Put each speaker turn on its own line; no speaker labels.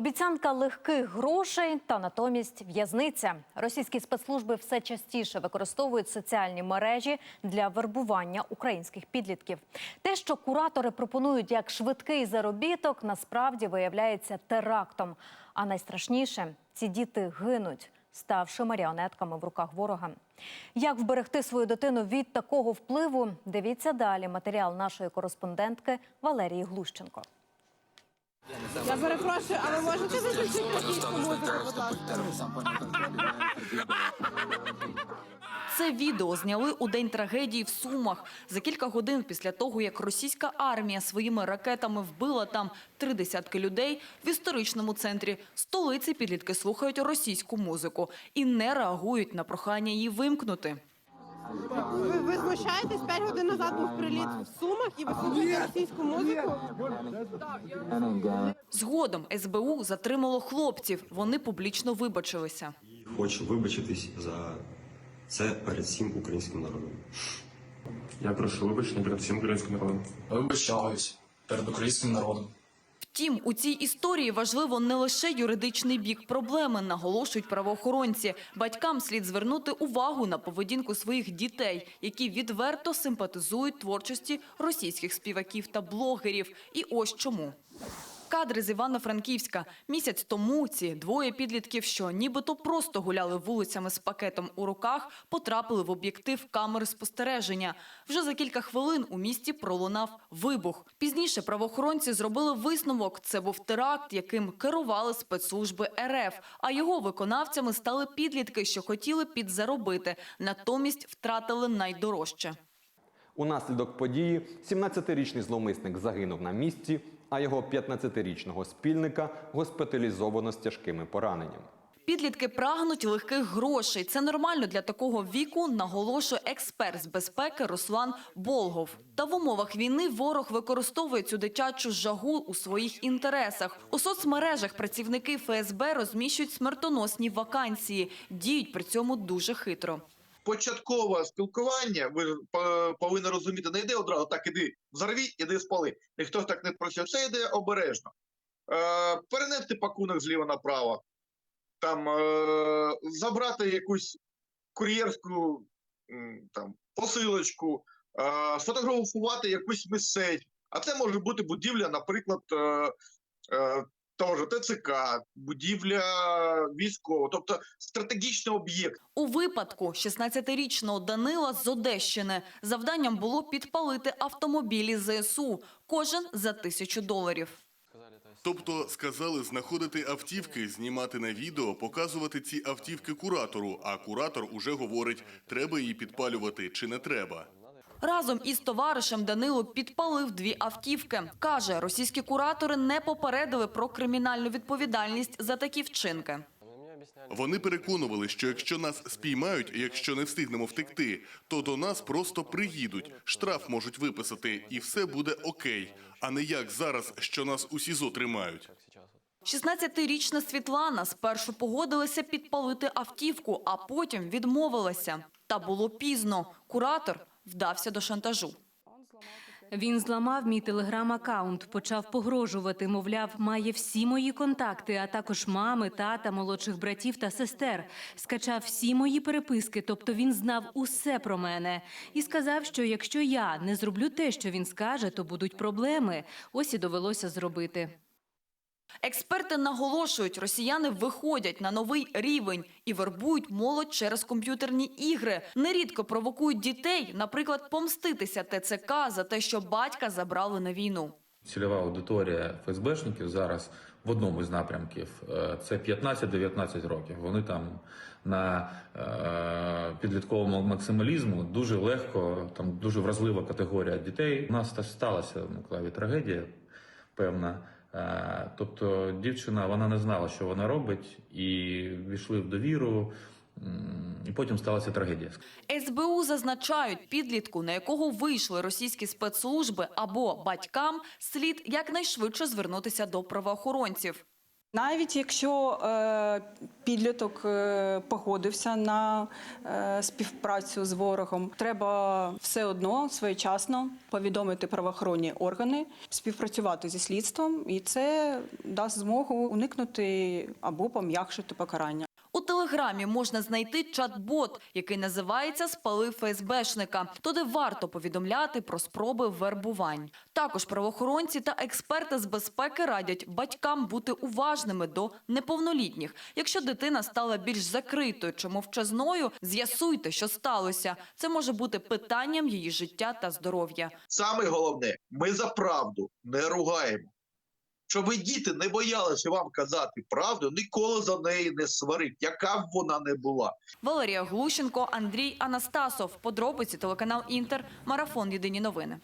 Обіцянка легких грошей та натомість в'язниця. Російські спецслужби все частіше використовують соціальні мережі для вербування українських підлітків. Те, що куратори пропонують як швидкий заробіток, насправді виявляється терактом. А найстрашніше ці діти гинуть, ставши маріонетками в руках ворога. Як вберегти свою дитину від такого впливу? Дивіться далі матеріал нашої кореспондентки Валерії Глущенко.
Я перепрошую, а ви можете виключити?
Це відео зняли у день трагедії в Сумах за кілька годин після того, як російська армія своїми ракетами вбила там три десятки людей в історичному центрі столиці. Підлітки слухають російську музику і не реагують на прохання її вимкнути.
Ви, ви знущаєтесь 5 годин назад був приліт в Сумах і ви слухаєте російську музику?
Згодом СБУ затримало хлопців. Вони публічно вибачилися.
Хочу вибачитись за це перед всім українським народом.
Я прошу вибачення перед всім українським народом.
Вибачаюсь перед українським народом.
Втім, у цій історії важливо не лише юридичний бік проблеми, наголошують правоохоронці. Батькам слід звернути увагу на поведінку своїх дітей, які відверто симпатизують творчості російських співаків та блогерів. І ось чому. Кадри з Івано-Франківська. Місяць тому ці двоє підлітків, що нібито просто гуляли вулицями з пакетом у руках, потрапили в об'єктив камери спостереження. Вже за кілька хвилин у місті пролунав вибух. Пізніше правоохоронці зробили висновок. Це був теракт, яким керували спецслужби РФ. А його виконавцями стали підлітки, що хотіли підзаробити, натомість втратили найдорожче.
Унаслідок події 17-річний зловмисник загинув на місці, а його 15-річного спільника госпіталізовано з тяжкими пораненнями.
Підлітки прагнуть легких грошей. Це нормально для такого віку, наголошує експерт з безпеки Руслан Болгов. Та в умовах війни ворог використовує цю дитячу жагу у своїх інтересах. У соцмережах працівники ФСБ розміщують смертоносні вакансії, діють при цьому дуже хитро.
Початкове спілкування, ви ж повинні розуміти, не йде одразу так, іди взорвіть, іди спали. Ніхто так не працює. Це йде обережно. Е, перенести пакунок зліва направо, там, е, забрати якусь кур'єрську там, посилочку, е, сфотографувати якусь місцевість. А це може бути будівля, наприклад, е, е, того ж ТЦК, будівля військова, тобто стратегічний об'єкт.
У випадку 16-річного Данила з Одещини завданням було підпалити автомобілі ЗСУ, кожен за тисячу доларів.
Тобто сказали знаходити автівки, знімати на відео, показувати ці автівки куратору. А куратор уже говорить, треба її підпалювати чи не треба.
Разом із товаришем Данило підпалив дві автівки. Каже, російські куратори не попередили про кримінальну відповідальність за такі вчинки.
Вони переконували, що якщо нас спіймають, якщо не встигнемо втекти, то до нас просто приїдуть, штраф можуть виписати, і все буде окей. А не як зараз, що нас у СІЗО тримають.
16-річна Світлана спершу погодилася підпалити автівку, а потім відмовилася. Та було пізно. Куратор вдався до шантажу.
Він зламав мій телеграм-аккаунт, почав погрожувати. Мовляв, має всі мої контакти, а також мами, тата, молодших братів та сестер. Скачав всі мої переписки, тобто він знав усе про мене. І сказав, що якщо я не зроблю те, що він скаже, то будуть проблеми. Ось і довелося зробити.
Експерти наголошують, росіяни виходять на новий рівень і вербують молодь через комп'ютерні ігри. Нерідко провокують дітей, наприклад, помститися ТЦК за те, що батька забрали на війну.
Цільова аудиторія ФСБшників зараз в одному з напрямків е, це 15-19 років. Вони там на е, підлітковому максималізму дуже легко, там дуже вразлива категорія дітей. У нас сталася в Миколаєві трагедія певна. Е, Тобто дівчина вона не знала, що вона робить, і війшли в довіру, і потім сталася трагедія.
СБУ зазначають, підлітку, на якого вийшли російські спецслужби або батькам, слід якнайшвидше звернутися до правоохоронців.
Навіть якщо е, підліток е, погодився на е, співпрацю з ворогом, треба все одно своєчасно повідомити правоохоронні органи, співпрацювати зі слідством, і це дасть змогу уникнути або пом'якшити покарання.
Телеграмі можна знайти чат-бот, який називається Спали ФСБшника. Туди варто повідомляти про спроби вербувань. Також правоохоронці та експерти з безпеки радять батькам бути уважними до неповнолітніх. Якщо дитина стала більш закритою чи мовчазною, з'ясуйте, що сталося. Це може бути питанням її життя та здоров'я.
Саме головне, ми за правду не ругаємо. Щоб ви діти не боялися вам казати правду, ніколи за неї не сварить, яка б вона не була.
Валерія Глущенко, Андрій Анастасов. Подробиці телеканал Інтер. Марафон. Єдині новини.